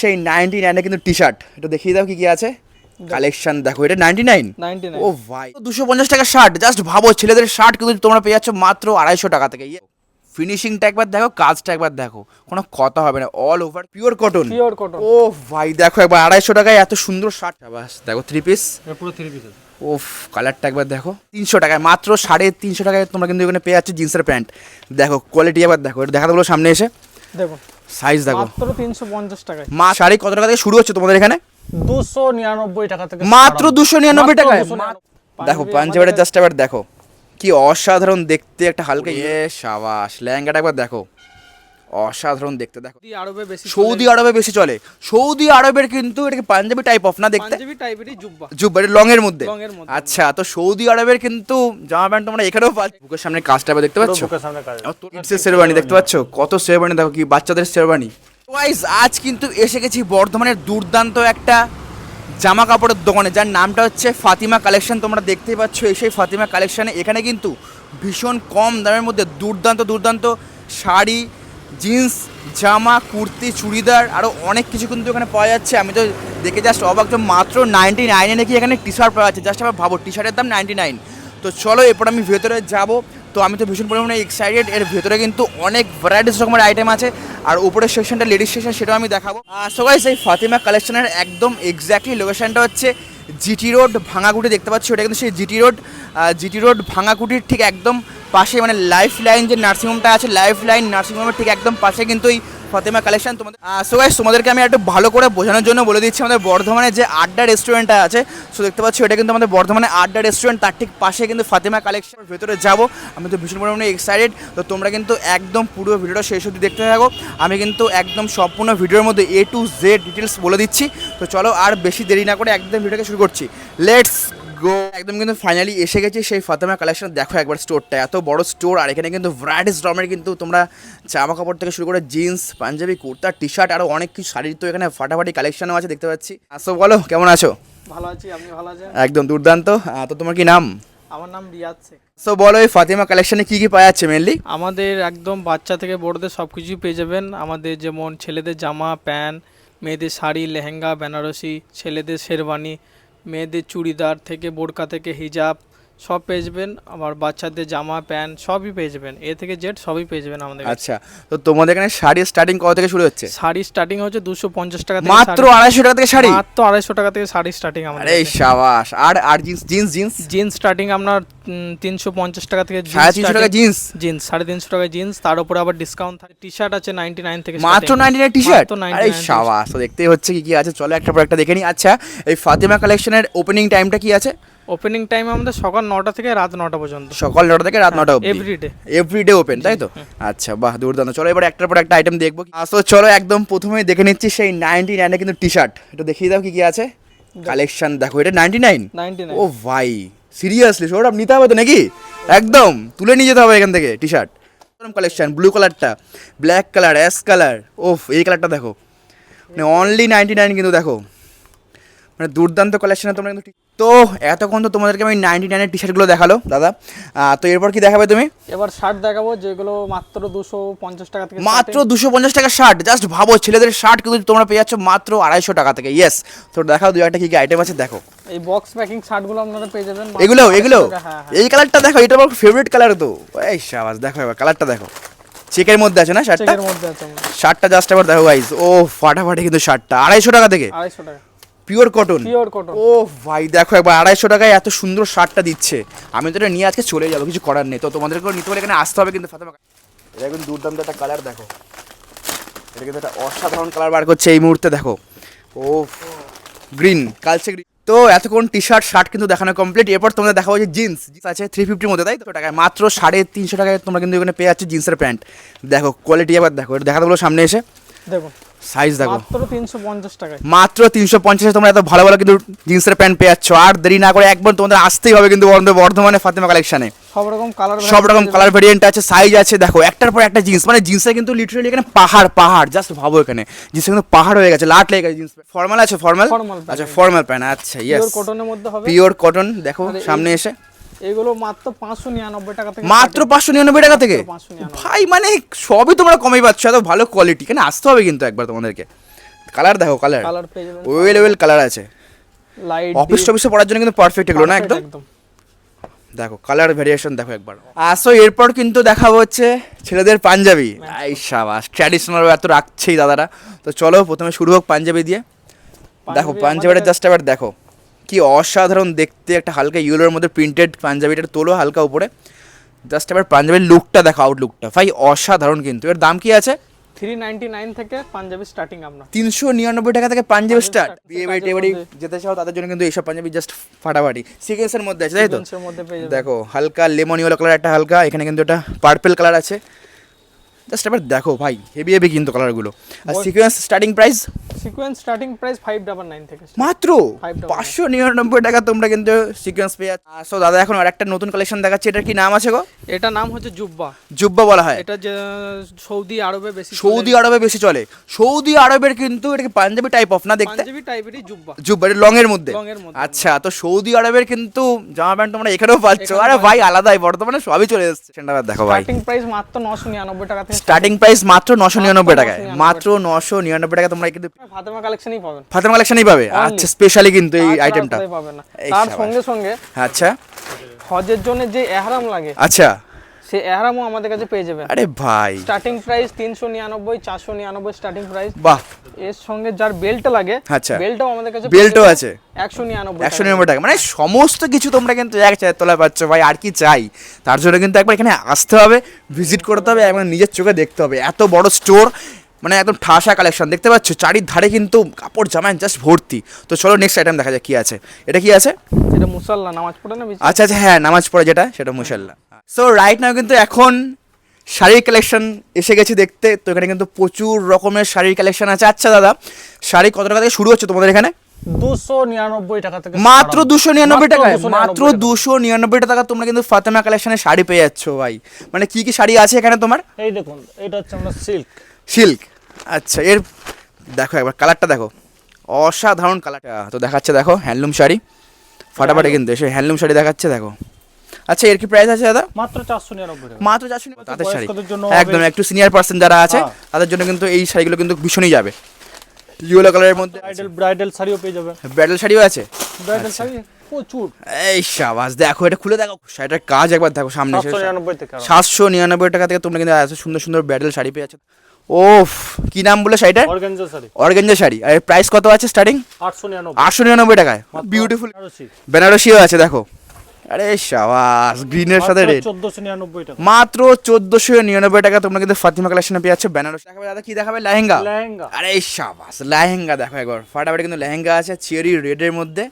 সেই নাইনটি নাইনে কিন্তু টি শার্ট এটা দেখিয়ে দাও কি কি আছে। কালেকশন দেখো এটা নাইনটি নাইন 99 ও ভাই। দুশো পঞ্চাশ টাকা শার্ট জাস্ট ভাবো ছেলেদের শার্ট কিন্তু তোমরা পেয়ে যাচ্ছ মাত্র আড়াইশো টাকা থেকে। ফিনিশিংটা একবার দেখো কাজটা একবার দেখো। কোনো কথা হবে না all over pure cotton pure cotton ও ভাই দেখো একবার আড়াইশো টাকায় এত সুন্দর শার্ট বাস দেখো থ্রি পিস পুরো থ্রি পিস ওফ কালারটা একবার দেখো। তিনশো টাকায় মাত্র সাড়ে তিনশো টাকায় তোমরা কিন্তু এখানে পেয়ে যাচ্ছ জিন্সের প্যান্ট। দেখো কোয়ালিটি একবার দেখো এটা দেখাতে বলো সামনে এসে। দেখুন। সাইজ দেখো। মাত্র তিনশো পঞ্চাশ টাকায়। মা শাড়ি কত টাকা থেকে শুরু হচ্ছে তোমাদের এখানে? দুশো নিরানব্বই টাকা থেকে মাত্র দুশো নিরানব্বই মাত্র টাকায়? দেখো পাঞ্জাবিটা জাস্ট একবার দেখো। কি অসাধারণ দেখতে একটা হালকা এ সাবাস লেহেঙ্গাটা একবার দেখো। অসাধারণ দেখতে দেখো। সৌদি আরবে বেশি সৌদি আরবে বেশি চলে। সৌদি আরবের কিন্তু এটাকে পাঞ্জাবি টাইপ অফ না দেখতে? পাঞ্জাবি টাইপেরই জুব্বা। জুব্বা লং এর মধ্যে। Long এর মধ্যে। আচ্ছা তো সৌদি আরবের কিন্তু জামা প্যান্ট তোমরা এখানেও পাচ্ছ। বুকের সামনে কাজটা দেখতে পাচ্ছ? কিডসের শেরবানি দেখতে পাচ্ছ? কত শেরবানি দেখো কি বাচ্চাদের শেরবানি ওয়াইজ আজ কিন্তু এসে গেছি বর্ধমানের দুর্দান্ত একটা জামা কাপড়ের দোকানে যার নামটা হচ্ছে ফাতিমা কালেকশন। তোমরা দেখতেই পাচ্ছ এই সেই ফাতিমা কালেকশনে এখানে কিন্তু ভীষণ কম দামের মধ্যে দুর্দান্ত দুর্দান্ত শাড়ি জিন্স, জামা, কুর্তি, চুড়িদার আরও অনেক কিছু কিন্তু এখানে পাওয়া যাচ্ছে। আমি তো দেখে জাস্ট অবাক তো মাত্র নাইনটি নাইনে নাকি এখানে টি শার্ট পাওয়া যাচ্ছে। জাস্ট আবার ভাবো টি শার্টের দাম নাইনটি নাইন তো চলো, এরপর আমি ভেতরে যাব। তো আমি তো ভীষণ পরিমাণে এক্সাইটেড এর ভেতরে কিন্তু অনেক ভ্যারাইটিস রকমের আইটেম আছে। আর উপরের সেকশনটা লেডিস সেকশন সেটাও আমি দেখাবো। সবাই সেই ফাতিমা কালেকশনের একদম এক্স্যাক্টলি লোকেশনটা হচ্ছে জিটি রোড ভাঙাকুটি দেখতে পাচ্ছি, ওটা কিন্তু সেই জিটি রোড জিটি রোড ভাঙাকুটির ঠিক একদম পাশে মানে লাইফ লাইন যে নার্সিংহোমটা আছে লাইফ লাইন নার্সিংহোমের ঠিক একদম পাশে কিন্তু এই ফাতেমা কালেকশন তোমাদের সো গাইস তোমাদেরকে আমি একটু ভালো করে বোঝানোর জন্য বলে দিচ্ছি, আমাদের বর্ধমানে যে আড্ডা রেস্টুরেন্টটা আছে সো দেখতে পাচ্ছি, এটা কিন্তু আমাদের বর্ধমানে আড্ডা রেস্টুরেন্ট তার ঠিক পাশে কিন্তু ফাতেমা কালেকশন ভেতরে যাব। আমি তো ভীষণ পরিমাণে এক্সাইটেড তো তোমরা কিন্তু একদম পুরো ভিডিওটা শেষ অবধি দেখতে থাকো। আমি কিন্তু একদম সম্পূর্ণ ভিডিওর মধ্যে এ টু জেড ডিটেলস বলে দিচ্ছি। তো চলো আর বেশি দেরি না করে একদম ভিডিওকে শুরু করছি। Let's go. একদম কিন্তু ফাইনালি এসে গেছে সেই ফাতেমা কালেকশন দেখো একবার স্টোরটা এত বড় স্টোর আর এখানে কিন্তু ভ্যারাইটিস রকমের কিন্তু তোমরা জামা কাপড় থেকে শুরু করে jeans panjabi kurta T shirt আরও অনেক কিছু শাড়ির তো এখানে ফাটাফাটি কালেকশনও আছে দেখতে পাচ্ছি। আসো বলো কেমন আছো? ভালো আছি আপনি ভালো আছেন? একদম দুর্দান্ত। তো তোমার কি নাম? আমার নাম রিয়াজ শেখ। সো বলো এই ফাতিমা কালেকশনে কি কি পাওয়া যাচ্ছে মেনলি আমাদের একদম বাচ্চা থেকে বড়দের সব কিছুই পেয়ে যাবেন। আমাদের যেমন ছেলেদের জামা প্যান্ট মেয়েদের শাড়ি লেহেঙ্গা বেনারসি ছেলেদের শেরওয়ানি মেয়েদের চুড়িদার থেকে বোরকা থেকে হিজাব সব পেয়ে যাবেন। আবার বাচ্চাদের জামা প্যান্ট সবই পেয়ে যাবেন। এ থেকে জেড সবই পেয়ে যাবেন আমাদের আচ্ছা তো তোমাদের এখানে শাড়ি স্টার্টিং কত থেকে শুরু হচ্ছে? শাড়ি স্টার্টিং হচ্ছে দুশো পঞ্চাশ টাকা থেকে মাত্র আড়াইশো টাকা থেকে শাড়ি? মাত্র আড়াইশো টাকা থেকে শাড়ি স্টার্টিং আমাদের এই সাবাস আর আর jeans jeans jeans? Jeans starting আপনার তিনশো পঞ্চাশ টাকা থেকে সাড়ে তিনশো টাকা জিন্স? জিন্স সাড়ে তিনশো টাকা জিন্স তার উপরে আবার ডিসকাউন্ট থাকে। টি শার্ট আছে নাইনটি নাইন থেকে মাত্র। নাইনটি নাইন টি শার্ট মাত্র 99 আরে সাবাস তো দেখতেই হচ্ছে কি কি আছে। চলো একটা পর একটা দেখে নিই। আচ্ছা এই ফাতিমা কালেকশনের ওপেনিং টাইমটা কি আছে? ওপেনিং টাইম আমাদের সকাল নটা থেকে রাত নটা পর্যন্ত। সকাল নটা থেকে রাত নটা এভরিডে এভরিডে ওপেন তাই তো? আচ্ছা বাহ দুর্দান্ত। চলো এবার একটার পর একটা আইটেম দেখব। তো চলো একদম প্রথমেই দেখে নিচ্ছি সেই নাইনটি নাইনে কিন্তু টি শার্ট এটা দেখিয়ে দাও কি কি আছে। কালেকশন দেখো এটা নাইনটি নাইন ও ভাই সিরিয়াসলি সৌরভ নিতে হবে তো নাকি? একদম তুলে নিয়ে যেতে হবে এখান থেকে টি শার্ট কালেকশন ব্লু কালারটা ব্ল্যাক কালার অ্যাশ কালার ওফ এই কালারটা দেখো। মানে অনলি নাইনটি নাইন কিন্তু দেখো। মানে দুর্দান্ত কালেকশনে তোমরা কিন্তু তো এতক্ষণ তো তোমাদেরকে আমি নাইনটি নাইনের টি শার্টগুলো দেখাল দাদা। তো এরপর কি দেখাবে তুমি? এবার শার্ট দেখাবো যেগুলো মাত্র দুশো পঞ্চাশ টাকা থেকে মাত্র দুশো পঞ্চাশ টাকা শার্ট জাস্ট ভাবো ছেলেদের শার্ট কিন্তু তোমরা পেয়ে যাচ্ছ মাত্র আড়াইশো টাকা থেকে। ইয়েস তো দেখাও দু একটা কি কি আইটেম আছে দেখো। এই বক্স প্যাকিং শার্টগুলো আপনারা পেয়ে যাবেন এগুলো এগুলো? হ্যাঁ হ্যাঁ। এই কালারটা দেখো এটা আমার ফেভারিট কালার তো। এই শাবাস দেখো এবার কালারটা দেখো। চেকের মধ্যে আছে না শার্টটা চেকের মধ্যে আছে। শার্টটা জাস্ট এবার দেখো গাইজ ও ফাটাফাটি কিন্তু শার্টটা আড়াইশো টাকা থেকে। আড়াইশো টাকা। পিওর কটন পিওর কটন ও ভাই দেখো একবার আড়াইশো টাকায় এত সুন্দর শার্টটা দিচ্ছে। আমি তো এটা নিয়ে আজকে চলে যাব কিছু করার নেই। তো তোমাদেরকেও নিতে হলে এখানে আসতে হবে কিন্তু ফাতেমা এটা কিন্তু দুর্দান্ত একটা কালার দেখো। এটা কিন্তু একটা অসাধারণ কালার বার করছে এই মুহূর্তে দেখো। ও গ্রিন কালচে গ্রিন তো এতক্ষণ টি শার্ট শার্ট কিন্তু দেখানো কমপ্লিট এরপর তোমরা দেখাবো যে জিন্স আছে থ্রি ফিফটির মধ্যে তাই তো? টাকায় মাত্র সাড়ে তিনশো টাকায় তোমরা কিন্তু এখানে পেয়ে যাচ্ছ জিন্সের প্যান্ট। দেখো কোয়ালিটি আবার দেখো এটা দেখাতে বলো সামনে এসে। দেখুন। সাইজ দেখো। মাত্র তিনশো পঞ্চাশ টাকায়। মাত্র তোমরা এত ভালো ভালো কিন্তু জিন্সের প্যান্ট পেয়ে যাচ্ছ। আর দেরি না করে একবার তোমাদের আসতেই হবে কিন্তু বর্ধমানে ফাতেমা কালেকশনে সব রকম কালার সব রকম কালার ভেরিয়েন্ট আছে সাইজ আছে। দেখো একটার পর একটা জিন্স। মানে জিন্সের কিন্তু লিটারালি এখানে পাহাড় পাহাড়। জাস্ট ভাবো এখানে। জিন্স কিন্তু পাহাড় হয়ে গেছে। লাট লেগে গেছে জিন্স ফর্মাল আছে ফর্মাল আচ্ছা ফর্মাল প্যান্ট আচ্ছা ইয়েস পিওর কটনের মধ্যে হবে। পিওর কটন দেখো সামনে এসে। এগুলো মাত্র পাঁচশো নিরানব্বই টাকা থেকে মাত্র পাঁচশো নিরানব্বই টাকা থেকে? ভাই মানে সবই তোমরা কমই পাচ্ছ এত ভালো কোয়ালিটি এখানে আসতে হবে কিন্তু একবার তোমাদেরকে। কালার দেখো colour colour well well colour আছে। লাইট অফিস টফিসে পড়ার জন্য কিন্তু পারফেক্ট এগুলো না একদম? দেখো কালার ভেরিয়েশন দেখো একবার। আসো এরপর কিন্তু দেখা হচ্ছে ছেলেদের পাঞ্জাবি। এই সাবাস ট্র্যাডিশনাল এত রাখছেই দাদারা। তো চলো প্রথমে শুরু হোক পাঞ্জাবি দিয়ে। দেখো পাঞ্জাবি পাঞ্জাবিটা জাস্ট এবার দেখো। কি অসাধারণ দেখতে একটা হালকা ইউলোর মধ্যে প্রিন্টেড পাঞ্জাবিটা তোলো হালকা উপরে। জাস্ট এবার পাঞ্জাবির লুকটা দেখো আউটলুকটা ভাই অসাধারণ কিন্তু। এর দাম কি আছে? থ্রি নাইনটি নাইন থেকে পাঞ্জাবি স্টার্টিং আপনার তিনশো নিরানব্বই টাকা থেকে পাঞ্জাবি স্টার্ট বিয়ে বাড়ি টিয়ে বাড়ি যেতে চাও তাদের জন্য কিন্তু এইসব পাঞ্জাবি জাস্ট ফাটাফাটি। সিকেন্সের মধ্যে আছে তাই তো? মধ্যে পেয়ে দেখো হালকা লেমন ইয়েলো কালার একটা হালকা এখানে কিন্তু একটা পার্পেল কালার আছে। জাস্ট এবার দেখো ভাই হেভি হেভি কিন্তু কালারগুলো আর sequence starting price sequence starting price five double nine থেকে মাত্র? পাঁচশো নিরানব্বই টাকা তোমরা কিন্তু সিকোয়েন্স পেয়ে যাচ্ছ। সো দাদা এখন আর একটা নতুন কালেকশন দেখাচ্ছে এটার কি নাম আছে গো? এটা নাম হচ্ছে জুব্বা। জুব্বা বলা হয়। এটা সৌদি আরবে বেশি। সৌদি আরবে বেশি চলে। সৌদি আরবের কিন্তু এটাকে পাঞ্জাবি টাইপ অফ না দেখতে? পাঞ্জাবি টাইপেরই জুব্বা। জুব্বা এটা লং এর মধ্যে। আচ্ছা তো সৌদি আরবের কিন্তু জামা প্যান্ট তোমরা এখানেও পাচ্ছ। আরে ভাই আলাদাই বর্তমানে সবই চলে এসেছে। দেখো ভাই। স্টার্টিং প্রাইস মাত্র নশো নিরানব্বই টাকা স্টার্টিং প্রাইস মাত্র নশো নিরানব্বই টাকায়। মাত্র নশো নিরানব্বই টাকা তোমরা কিন্তু ফাতেমা কালেকশনই পাবেন ফাতেমা কালেকশনই পাবে। আচ্ছা স্পেশালি কিন্তু এই আইটেমটা পাবে না। তার সঙ্গে সঙ্গে আচ্ছা। হজের জন্য যে এহরাম লাগে আচ্ছা। সে এহরামও আমাদের কাছে পেয়ে যাবেন আরে ভাই। স্টার্টিং প্রাইস তিনশো নিরানব্বই চারশো নিরানব্বই স্টার্টিং প্রাইস বাহ। এর সঙ্গে যার বেল্ট লাগে আচ্ছা। বেল্টও আমাদের কাছে বেল্টও আছে। একশো নিরানব্বই একশো নিরানব্বই টাকা। মানে সমস্ত কিছু তোমরা কিন্তু এক চায়ের তলায় পাচ্ছ ভাই আর কি চাই? তার জন্য কিন্তু একবার এখানে আসতে হবে ভিজিট করতে হবে এবং নিজের চোখে দেখতে হবে। এত বড় স্টোর মানে একদম ঠাসা কালেকশন দেখতে পাচ্ছ চারিধারে কিন্তু কাপড় জামায় জাস্ট ভর্তি। তো চলো নেক্সট আইটেম দেখা যাক কি আছে। এটা কি আছে? এটা মুসাল্লা নামাজ পড়ে না আচ্ছা আচ্ছা হ্যাঁ নামাজ পড়ে যেটা সেটা মুশাল্লাহ সো রাইট নাও কিন্তু এখন শাড়ির কালেকশন এসে গেছি দেখতে। তো এখানে কিন্তু প্রচুর রকমের শাড়ির কালেকশন আছে। আচ্ছা দাদা শাড়ি কত টাকা থেকে শুরু হচ্ছে তোমাদের এখানে? টাকা মাত্র দুশো নিরানব্বই টাকায়? মাত্র টাকা। দুশো নিরানব্বই টাকা তোমরা কিন্তু ফাতেমা কালেকশনের শাড়ি পেয়ে যাচ্ছ ভাই। মানে কি কি শাড়ি আছে এখানে তোমার? এই দেখুন এটা হচ্ছে আমরা সিল্ক সিল্ক আচ্ছা এর দেখো একবার কালারটা দেখো। অসাধারণ কালারটা তো দেখাচ্ছে দেখো হ্যান্ডলুম শাড়ি। ফাটাফাটি কিন্তু এসে হ্যান্ডলুম শাড়ি দেখাচ্ছে দেখো। আচ্ছা এর কি প্রাইস আছে দাদা? মাত্র চারশো নিরানব্বই টাকা। মাত্র চারশো তাদের শাড়ি। একদম একটু সিনিয়র পার্সন যারা আছে হ্যাঁ। তাদের জন্য কিন্তু এই শাড়িগুলো কিন্তু ভীষণই যাবে। ইয়েলো কালারের মধ্যে ব্রাইডাল ব্রাইডাল শাড়িও পেয়ে যাবে। ব্যাটেল শাড়িও আছে? ব্রাইডাল আচ্ছা। শাড়ি প্রচুর। এই সাবাস দেখো এটা খুলে দেখো। শাড়িটার কাজ একবার দেখো সামনে সাতশো নিরানব্বই টাকা থেকে তোমরা কিন্তু এত সুন্দর সুন্দর শাড়ি পেয়ে ওফ কি নাম বলে শাড়িটার? অর্গানজা শাড়ি। আর প্রাইস কত আছে স্টার্টিং আটশো নিরানব্বই। আটশো নিরানব্বই টাকায়। বিউটিফুল বেনারসিও আছে দেখো। আরে সাবাস গ্রিনের সাথে রেড টাকা। মাত্র চোদ্দশো নিরানব্বই টাকা তোমরা কিন্তু ফাতিমা কালেকশনে পেয়ে যাচ্ছ বেনারসি। দেখাবে দাদা কি দেখাবে? লেহেঙ্গা। লেহেঙ্গা। আরে সাবাস লেহেঙ্গা দেখো একবার। ফাটাফাটি কিন্তু লেহেঙ্গা আছে চেরি রেডের মধ্যে।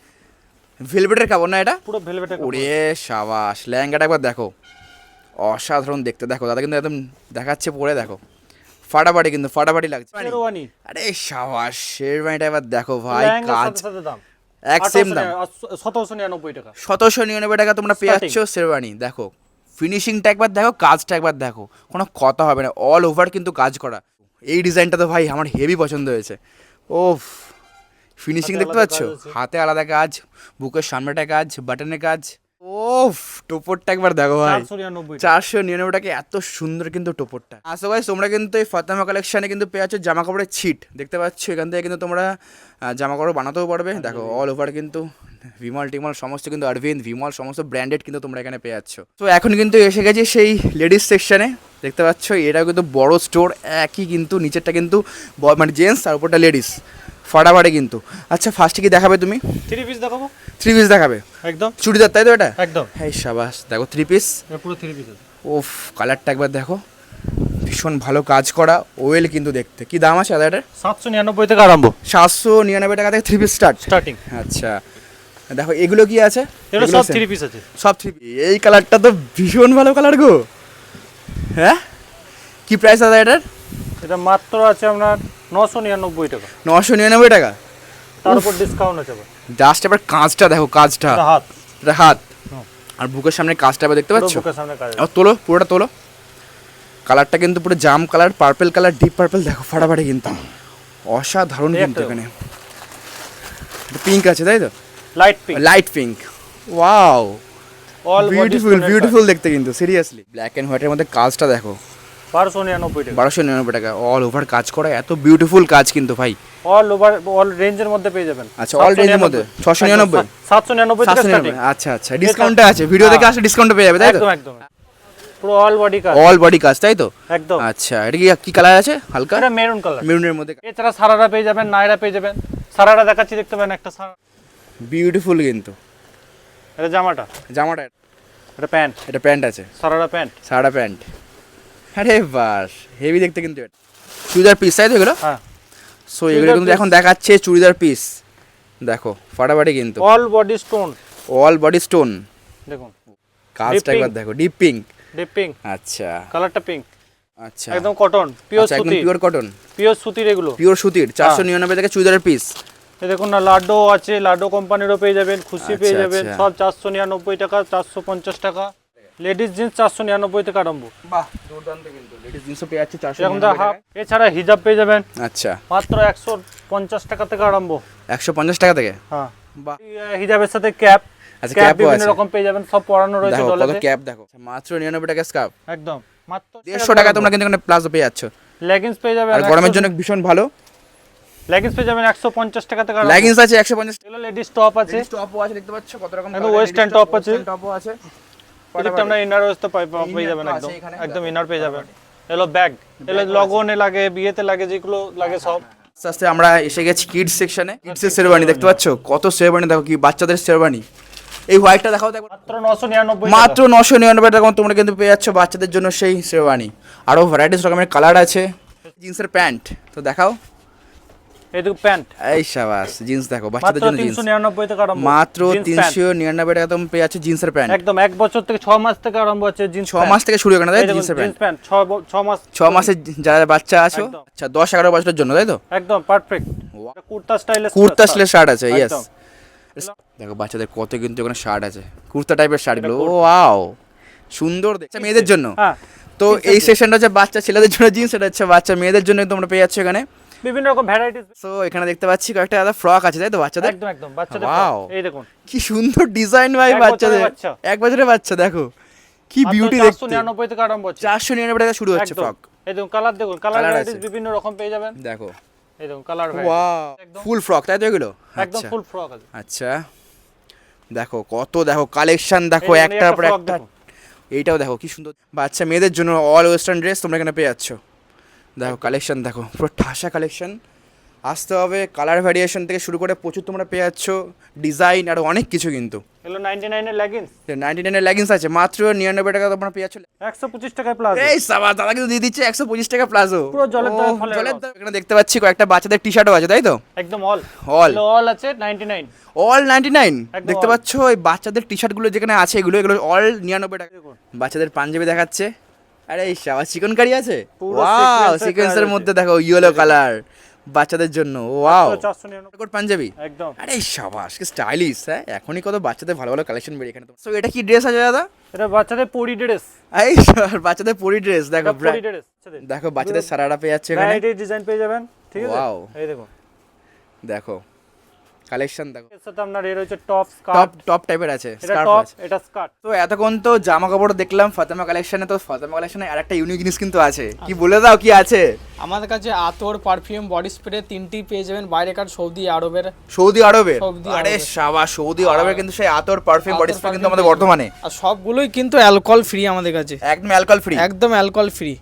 ভেলভেটের কাপড় না এটা? পুরো ভেলভেটে ওরে সাবাস লেহেঙ্গাটা একবার দেখো। অসাধারণ দেখতে। দেখো দাদা কিন্তু একদম দেখাচ্ছে পরে দেখো। ফাটাফাটি কিন্তু ফাটাফাটি লাগছে। আরে সাবাস শেরবানিটা এবার দেখো ভাই কাজ। এক সেম দাম। সতেরোশো নিরানব্বই টাকা। সতেরোশো নিরানব্বই টাকা তোমরা পেয়ে. যাচ্ছ শেরবানি দেখো ফিনিশিংটা একবার দেখো কাজটা একবার দেখো কোনো কথা হবে না অল ওভার কিন্তু কাজ করা। এই ডিজাইনটা তো ভাই আমার হেভি পছন্দ হয়েছে। ওফ ফিনিশিং দেখতে পাচ্ছ? হাতে আলাদা কাজ বুকের সামনেটা কাজ বাটনের কাজ। ও টোপরটা একবার দেখো ভাই। চারশো নিরানব্বই টাকা। চারশো নিরানব্বই এত সুন্দর কিন্তু টোপরটা। আসো ভাই তোমরা কিন্তু এই ফাতেমা কালেকশনে কিন্তু পেয়ে যাচ্ছ জামা কাপড়ের ছিট। দেখতে পাচ্ছ এখান থেকে কিন্তু তোমরা জামা কাপড় বানাতেও পারবে। দেখো অল ওভার কিন্তু বিমল টিমল সমস্ত কিন্তু অরবিন্দ বিমল সমস্ত ব্র্যান্ডেড কিন্তু তোমরা এখানে পেয়ে যাচ্ছ। তো এখন কিন্তু এসে গেছি সেই লেডিস সেকশনে দেখতে পাচ্ছ এটাও কিন্তু বড় স্টোর একই কিন্তু নিচেরটা কিন্তু মানে জেন্টস আর উপরটা লেডিস ফাটাফাটি কিন্তু। আচ্ছা ফার্স্টে কি দেখাবে তুমি? থ্রি পিস দেখাবো? থ্রি পিস দেখাবে? একদম। চুড়িদার তাই তো এটা? একদম। হ্যাঁ সাবাস দেখো থ্রি পিস পুরো থ্রি পিস ওফ কালারটা একবার দেখো। ভীষণ ভালো কাজ করা ওয়েল কিন্তু দেখতে। কি দাম আছে এটার সাতশো নিরানব্বই থেকে আরম্ভ। সাতশো নিরানব্বই টাকা থেকে থ্রি পিস স্টার্ট স্টার্টিং আচ্ছা। দেখো এগুলো কি আছে? এগুলো সব? থ্রি পিস আছে। সব থ্রি এই কালারটা তো ভীষণ ভালো কালার গো। হ্যাঁ? কি প্রাইস দাদা এটার? এটা মাত্র আছে আপনার নশো নিরানব্বই টাকা। নশো নিরানব্বই টাকা। তার উপর ডিসকাউন্ট আছে। জাস্ট এবার কাঁচটা দেখো কাজটা এটা হাত। এটা হাত। আর বুকের সামনে কাজটা এবার দেখতে পাচ্ছ? তোলো পুরোটা তোলো। কালারটা কিন্তু পুরো জাম colour purple colour deep purple দেখো ফাটাফাটি কিন্তু। অসাধারণ কিন্তু এখানে। পিঙ্ক আছে তাই তো? Light pink light pink wow all beautiful beautiful দেখতে কিন্তু সিরিয়াসলি ব্ল্যাক অ্যান্ড হোয়াইটের মধ্যে কাজটা দেখো। বারোশো নিরানব্বই টাকা। বারোশো নিরানব্বই টাকা। অল ওভার কাজ করা এত বিউটিফুল কাজ কিন্তু ভাই। অল ওভার অল রেঞ্জের মধ্যে পেয়ে যাবেন। আচ্ছা, range এর মধ্যে? 699? সাতশো নিরানব্বই সাতশো নিরানব্বই। আচ্ছা আচ্ছা ডিসকাউন্টটা আছে। ভিডিও দেখে আসলে ডিসকাউন্ট পেয়ে যাবে তাই একদম একদম। পুরো অল বডি কাজ অল বডি কাজ তাই তো? একদম। আচ্ছা এটা কি কি কালার আছে? হালকা? এটা মেরুন কালার মেরুনের মধ্যে। এছাড়া সারারা পেয়ে যাবেন নাইরা পেয়ে যাবেন। সারারা দেখাচ্ছি দেখতে পাবেন একটা সারা। বিউটিফুল কিন্তু। এটা জামাটা। জামাটা। এটা প্যান্ট। এটা প্যান্ট আছে। সারারা প্যান্ট। সাদা প্যান্ট। আরে বাস হেভি দেখতে কিন্তু এটা। চুড়িদার পিস তাই তো এগুলো? হ্যাঁ। সো এগুলো কিন্তু এখন দেখাচ্ছে চুড়িদার পিস দেখো ফাটাফাটি কিন্তু। All body stone all body stone দেখুন। কাজটা একবার দেখো ডিপ পিঙ্ক ডিপ পিঙ্ক আচ্ছা। কালারটা পিঙ্ক আচ্ছা। একদম কটন পিওর সুতি পিওর কটন পিওর সুতির এগুলো। পিওর সুতির চারশো নিরানব্বই টাকা চুড়িদারের পিস দেখুন না লাড্ডু আছে লাড্ডু কোম্পানিরও পেয়ে যাবেন খুশি পেয়ে আচ্ছা, যাবেন। আচ্ছা। সব চারশো নিরানব্বই টাকা চারশো পঞ্চাশ টাকা। লেডিস জিন্স চারশো নিরানব্বই থেকে আরম্ভ। বাহ দুর্দান্ত কিন্তু। লেডিস জিন্সও পেয়ে যাচ্ছে চারশো এরকম হাফ এছাড়া হিজাব পেয়ে যাবেন। আচ্ছা। মাত্র একশো পঞ্চাশ টাকা থেকে আরম্ভ। একশো পঞ্চাশ টাকা থেকে? হ্যাঁ। বাহ। হিজাবের সাথে ক্যাপ। আচ্ছা, ক্যাপ বিভিন্ন রকম পেয়ে যাবেন সব পরানো রয়েছে দেখো ক্যাপ দেখো। মাত্র নিরানব্বই টাকা স্কার্ফ। একদম। মাত্র দেড়শো টাকা তোমরা কিন্তু এখানে প্লাজো পেয়ে যাচ্ছ। লেগিংস পেয়ে যাবেন আর গরমের জন্য ভীষণ ভালো। লেগিংস পেয়ে যাবেন একশো পঞ্চাশ টাকা থেকে। লেগিংস আছে লেডিস টপ আছে। টপও আছে দেখতে পাচ্ছ কত রকম একদম western top আছে। টপও আছে। এদিকটা আমরা ইনার ওয়েস্ট পেয়ে যাবেন একদম। একদম ইনার পেয়ে যাবেন এলো ব্যাগ এলো লগনে লাগে বিয়েতে লাগে যেগুলো লাগে সব। আস্তে আস্তে আমরা এসে গেছি কিডস সেকশনে কিডসের দেখতে পাচ্ছ? কত দেখো কি বাচ্চাদের এই হোয়াইটটা দেখাও দেখো। মাত্র নশো নিরানব্বই মাত্র নশো নিরানব্বই টাকা তোমরা কিন্তু পেয়ে যাচ্ছ বাচ্চাদের জন্য সেই শেরবানি আরও ভ্যারাইটিস রকমের কালার আছে। জিন্সের প্যান্ট তো দেখাও। এদিকে প্যান্ট। এই সাবাস জিন্স দেখো বাচ্চাদের জন্য জিন্স। থেকে আরম্ভ। মাত্র Jeans pant। তিনশো নিরানব্বই টাকা তুমি পেয়ে যাচ্ছ জিন্সের প্যান্ট। একদম এক বছর থেকে ছ মাস থেকে আরম্ভ হচ্ছে জিন্স ছ মাস থেকে শুরু এখানে তাই জিন্সের প্যান্ট জিন্স প্যান্ট। ছ মাস ছ মাসের যারা বাচ্চা আছো আচ্ছা দশ এগারো বছরের জন্য তাই তো? একদম পারফেক্ট কুর্তা স্টাইলে কুর্তা স্টাইলের শার্ট আছে ইয়েস দেখো বাচ্চাদের কত কিন্তু ওখানে শার্ট আছে। কুর্তা টাইপের শার্টগুলো ও ওয়াও সুন্দর দেখছে মেয়েদের জন্য। হ্যাঁ তো এই সেশনটা হচ্ছে বাচ্চা ছেলেদের জন্য জিন্স এটা হচ্ছে বাচ্চা মেয়েদের জন্য তোমরা পেয়ে যাচ্ছ এখানে। বিভিন্ন রকম ভ্যারাইটিস তো এখানে দেখতে পাচ্ছি কয়েকটা আলাদা ফ্রক আছে তাই তো বাচ্চাদের? একদম একদম বাচ্চাদের frock। এই দেখুন। কি সুন্দর ডিজাইন ভাই বাচ্চাদের। বাচ্চা। এক বছরের বাচ্চা দেখো। কি বিউটি দেখতে। নিরানব্বই থেকে আরম্ভ হচ্ছে। চারশো নিরানব্বই টাকা শুরু হচ্ছে। ফ্রক এই দেখুন কালার দেখুন কালার ভ্যারাইটিস বিভিন্ন রকম পেয়ে যাবেন। দেখো। এই দেখুন কালার ওয়াও একদম। ফুল ফ্রক তাই তো এগুলো? একদম আচ্ছা। ফুল ফ্রক আছে। আচ্ছা। দেখো কত দেখো কালেকশন দেখো একটার একটা পর একটা। এইটাও দেখো কি সুন্দর। বাচ্চা মেয়েদের জন্য অল ওয়েস্টার্ন ড্রেস তোমরা এখানে পেয়ে যাচ্ছ। দেখো কালেকশন দেখো পুরো ঠাসা কালেকশন আসতে হবে কালার ভ্যারিয়েশন থেকে শুরু করে প্রচুর তোমরা পেয়ে যাচ্ছ ডিজাইন আর অনেক কিছু কিন্তু। এগুলো নাইনটি নাইনের লেগিংস নাইনটি নাইনের লেগিংস আছে মাত্র নিরানব্বই টাকা তোমরা পেয়ে যাচ্ছ। একশো পঁচিশ টাকায় প্লাস এই সাবা দাদা কিন্তু দিয়ে দিচ্ছে একশো পঁচিশ টাকা প্লাজো। পুরো জলের দামে জলের দাম এখানে দেখতে পাচ্ছি কয়েকটা বাচ্চাদের টি শার্টও আছে তাই তো? একদম অল অল অল আছে ninety nine all ninety nine একদম দেখতে all। পাচ্ছ এই বাচ্চাদের টি শার্টগুলো যেখানে আছে এগুলো এগুলো অল নিরানব্বই টাকা। বাচ্চাদের পাঞ্জাবি দেখাচ্ছে। আরে সাবা চিকন কারি আছে? ওয়াও সিকোয়েন্সের মধ্যে দেখো ইয়েলো কালার বাচ্চাদের জন্য। Wow coat panjabi? একদম। আরে সাবাস কি স্টাইলিশ হ্যাঁ? এখনই কত বাচ্চাদের ভালো ভালো কালেকশন বেরিয়ে এখানে সো এটা কি ড্রেস আছে দাদা? এটা বাচ্চাদের পরি ড্রেস এই বাচ্চাদের পরি ড্রেস দেখো পরি ড্রেস দেখো। বাচ্চাদের সারারা পেয়ে যাচ্ছে এখানে। ডিজাইন পেয়ে যাবেন ঠিক আছে? Wow. এই দেখুন দেখো। কালেকশন দেখো। সাথে আপনার এর হচ্ছে টপ টপ স্কার্ট টপ টাইপের আছে এটা টপ এটা স্কার্ট। তো এতক্ষণ তো জামা কাপড় দেখলাম ফাতেমা কালেকশনে তো ফাতেমা কালেকশনে আর একটা ইউনিক জিনিস কিন্তু আছে। কি বলে দাও কি আছে? আমাদের কাছে আতর পারফিউম বডি স্প্রে তিনটি পেয়ে যাবেন বাইরেকার সৌদি আরবের। সৌদি আরবে সৌদি আরে। সাবা সৌদি আরবে কিন্তু সেই আতর পারফিউম বডি স্প্রে কিন্তু আমাদের বর্তমানে আর সবগুলোই কিন্তু অ্যালকোহল ফ্রি আমাদের কাছে। একদম অ্যালকোহল ফ্রি একদম অ্যালকোহল ফ্রি